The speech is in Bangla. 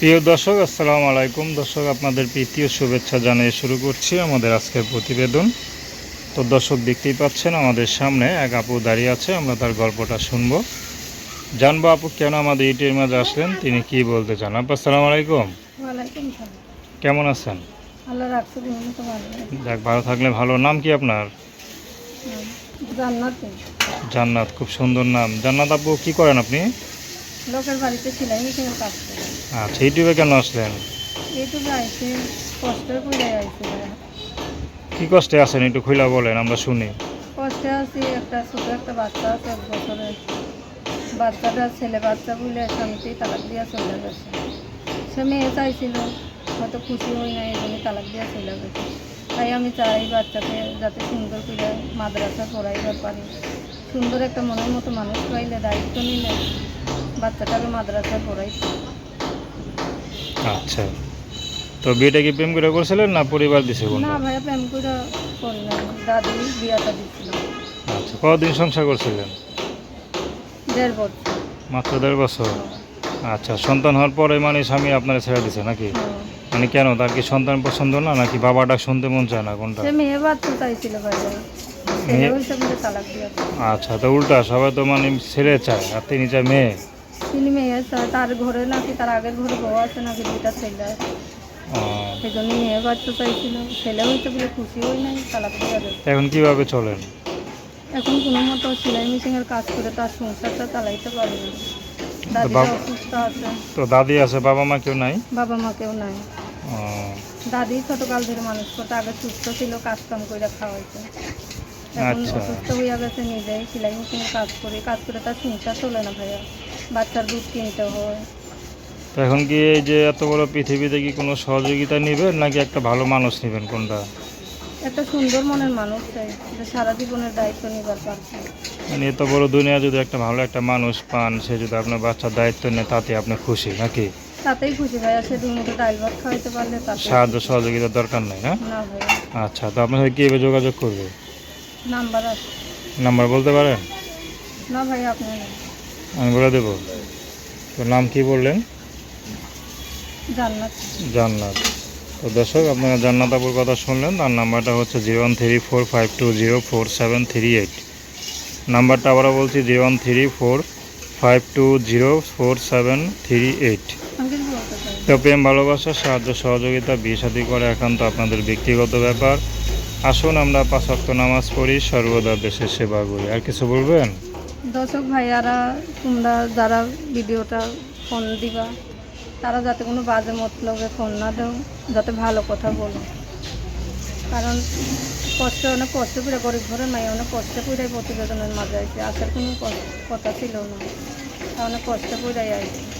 প্রিয় দর্শক আসসালামু আলাইকুম। দর্শক আপনাদের প্রীতি ও শুভেচ্ছা জানিয়ে শুরু করছি আমাদের আজকের প্রতিবেদন। তো দর্শক দেখতেই পাচ্ছেন আমাদের সামনে এক আপু দাঁড়িয়ে আছে আমরা তার গল্পটা শুনব। জানব আপু কেন আমাদের ইউটিউবের মাঝে আসলেন তিনি কি বলতে চান? আপু আসসালামু আলাইকুম। কেমন আছেন? যাক ভালো থাকলে ভালো। নাম কি আপনার? জান্নাতে জান্নাত খুব সুন্দর নাম। জান্নাত আপু কি করেন আপনি? লোকের বাড়িতে সেলাই মেশিনের কাজ করে। আচ্ছা ইউটিউবে কেন আসলেন? এইটুকু আইসে কষ্ট করে আইসে কি কষ্টে আছেন? একটু খুলা বলেন আমরা শুনি। কষ্টে আছি একটা ছোট একটা বাচ্চা আছে এক বছরের। বাচ্চাটা ছেলে বাচ্চা বলে স্বামীতেই তালাক দিয়া চলে গেছে। সে মেয়ে চাইছিল হয়তো খুশি হই না এই জন্য তালাক দিয়া চলে গেছে। তাই আমি চাই বাচ্চাকে যাতে সুন্দর করে মাদ্রাসা পড়াইবার পারি। সুন্দর একটা মনের মতো মানুষ পাইলে দায়িত্ব নিলে বাচ্চাটাকে মাদ্রাসায় পড়াই আচ্ছা। তো বিয়েটা কি প্রেম করে করছিলেন না পরিবার দিছে না ভাইয়া প্রেম করে করি না দাদি বিয়াটা দিচ্ছিল আচ্ছা কতদিন সংসার করছিলেন? দেড় বছর। মাত্র দেড় বছর? আচ্ছা সন্তান হওয়ার পরে মানে স্বামী আপনারা ছেড়ে দিছে নাকি? হ্যাঁ। মানে কেন তার কি সন্তান পছন্দ না নাকি বাবাটা শুনতে মন চায় না কোনটা? সে মেয়ে বাচ্চা চাইছিল ভাইয়া। আচ্ছা তো উল্টা সবাই তো মানে ছেড়ে চায় আর তিনি চায় মেয়ে। তিনি মেয়ে তার ঘরে নাকি তার আগের ঘরে বউ আছে নাকি দুইটা ছেলে আছে। সেই জন্য মেয়ে বাচ্চা চাইছিল। ছেলে হইতে বলে খুশি হই নাই তালাক দিয়া এখন কীভাবে চলেন? এখন কোনো মতো সেলাই মেশিনের কাজ করে তার সংসারটা চালাইতে পারে না। দাদিটা অসুস্থ আছে। তো দাদি আছে বাবা মা কেউ নাই? বাবা মা কেউ নাই। দাদি ছোটকাল ধরে মানুষ করতে আগে সুস্থ ছিল কাজ কাম করে খাওয়াইতো। এখন আচ্ছা। অসুস্থ হয়ে গেছে নিজেই সেলাই মেশিনে কাজ করে কাজ করে তার সংসার চলে না ভাইয়া। বাচ্চার দুধ কিনতে হয়। তো এখন কি এই যে এত বড় পৃথিবীতে কি কোনো সহযোগিতা নেবেন নাকি একটা ভালো মানুষ নেবেন কোনটা? একটা সুন্দর মনের মানুষ চাই যে সারা জীবনের দায়িত্ব নিবার পারছে। মানে এত বড় দুনিয়া যদি একটা ভালো একটা মানুষ পান সে যদি আপনার বাচ্চার দায়িত্ব নেয় তাতে আপনি খুশি নাকি? তাতেই খুশি ভাইয়া সে ডাইল ভাত খাওয়াইতে পারলে তাতে সাহায্য সহযোগিতার দরকার নেই না? না ভাইয়া। আচ্ছা তো আপনার সাথে কীভাবে যোগাযোগ করবে? নাম্বার আছে। নাম্বার বলতে পারেন না ভাইয়া আপনি আমি বলে দেবো। তো নাম কি বললেন? জান্নাত। জান্নাত। তো দর্শক আপনারা জান্নাত আপুর কথা শুনলেন তার নাম্বারটা হচ্ছে zero one three four five two zero four seven three eight. নাম্বারটা আবারও বলছি zero one three four five two zero four seven three eight. তো প্রেম ভালোবাসা সাহায্য সহযোগিতা বিয়ে শাদী করা একান্ত আপনাদের ব্যক্তিগত ব্যাপার। আসুন, আমরা পাঁচ ওয়াক্ত নামাজ পড়ি, সর্বদা দেশের সেবা করি। আর কিছু বলবেন? দর্শক ভাইয়ারা, তোমরা যারা ভিডিওটা ফোন দিবা, তারা যাতে কোনো বাজে মতলবে ফোন না দেও, যাতে ভালো কথা বলো। কারণ কষ্ট, অনেক কষ্ট করে, গরিব ঘরে নাই অনেক কষ্ট করে প্রতিবেদনের মাঝে আইছে। আসার কোনো কথা ছিল না। অনেক কষ্ট করে আইছে।